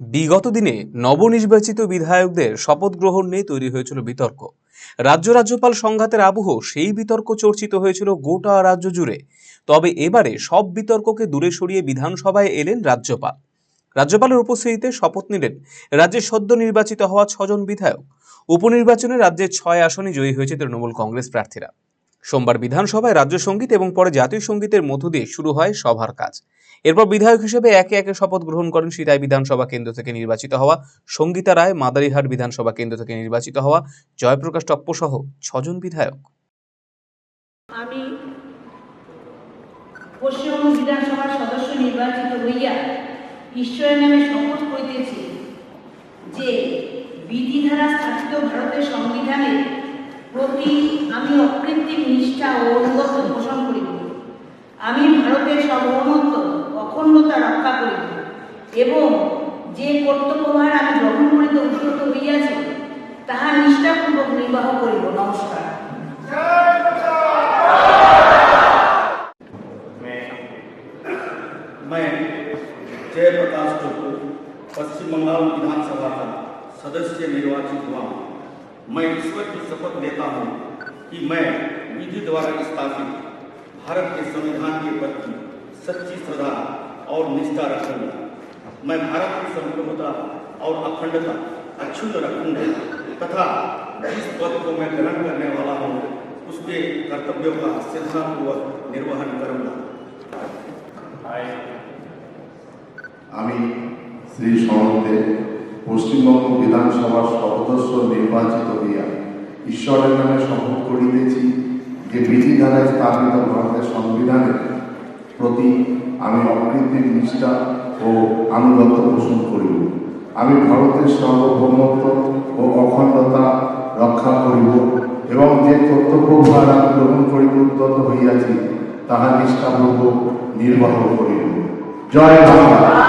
বিগত দিনে নবনির্বাচিত বিধায়কদের শপথ গ্রহণ নিয়ে তৈরি হয়েছিল বিতর্ক। রাজ্য রাজ্যপাল সংঘাতের আবহ সেই বিতর্ক চর্চিত হয়েছিল গোটা রাজ্য জুড়ে। তবে এবারে সব বিতর্ককে দূরে সরিয়ে বিধানসভায় এলেন রাজ্যপাল। রাজ্যপালের উপস্থিতিতে শপথ নিলেন রাজ্যের সদ্য নির্বাচিত হওয়া ছজন বিধায়ক। উপনির্বাচনে রাজ্যের ছয় আসনে জয়ী হয়েছে তৃণমূল কংগ্রেস প্রার্থীরা। সোমবার বিধানসভায় রাজ্য সংগীত এবং পরে জাতীয় সঙ্গীতের মধ্য দিয়ে শুরু হয় সভার কাজ। এরপর বিধায়ক হিসেবে একে একে শপথ গ্রহণ করেন সিতাই বিধানসভা কেন্দ্র থেকে নির্বাচিত হওয়া সঙ্গীতা রায়, মাদারিহাট বিধানসভা কেন্দ্র থেকে নির্বাচিত হওয়া জয়প্রকাশ টপ্প সহ ছজন বিধায়ক। আমি পশ্চিমবঙ্গ বিধানসভার সদস্য নির্বাচিত হইয়া ঈশ্বরের নামে শপথ করিতেছি যে বিধি দ্বারা স্থাপিত ভারতের সংবিধানের প্রতি আমি অকৃত্রিম নিষ্ঠা ও অনুগত পোষণ করিব আমি ভারতের সার্বভৌমত্ব অখণ্ডতা রক্ষা করিব এবং যে কর্তব্যভার আমি গ্রহণ করিতে উদ্যত হইয়াছি তাহা নিষ্ঠাপূর্বক নির্বাহ করিব নমস্কার मैं जयप्रकाश टुप्पू पश्चिम बंगाल विधानसभा का सदस्य निर्वाचित हुआ हूँ मैं ईश्वर की शपथ लेता हूँ कि मैं विधि द्वारा स्थापित भारत के संविधान के प्रति सच्ची श्रद्धा और निष्ठा रखूंगा मैं भारत की संप्रभुता और अखंडता अक्षुण्ण रखूंगा तथा जिस पद को मैं ग्रहण करने वाला हूँ उसके कर्तव्यों का श्रद्धापूर्वक निर्वहन करूंगा আমি শ্রী শরণদেব পশ্চিমবঙ্গ বিধানসভার সদস্য নির্বাচিত হইয়া ঈশ্বরের নামে শপথ করিতেছি যে বিধি ধারায় স্থাপিত ভারতের সংবিধানের প্রতি আমি অকৃত্রিম নিষ্ঠা ও আনুগত্য পোষণ করিব। আমি ভারতের সার্বভৌমত্ব ও অখণ্ডতা রক্ষা করিব এবং যে কর্তব্যভার আমি গ্রহণ করিতে উদ্যত হইয়াছি, তাহা নিষ্ঠাপূর্বক নির্বাহ করিব। জয় বাংলা।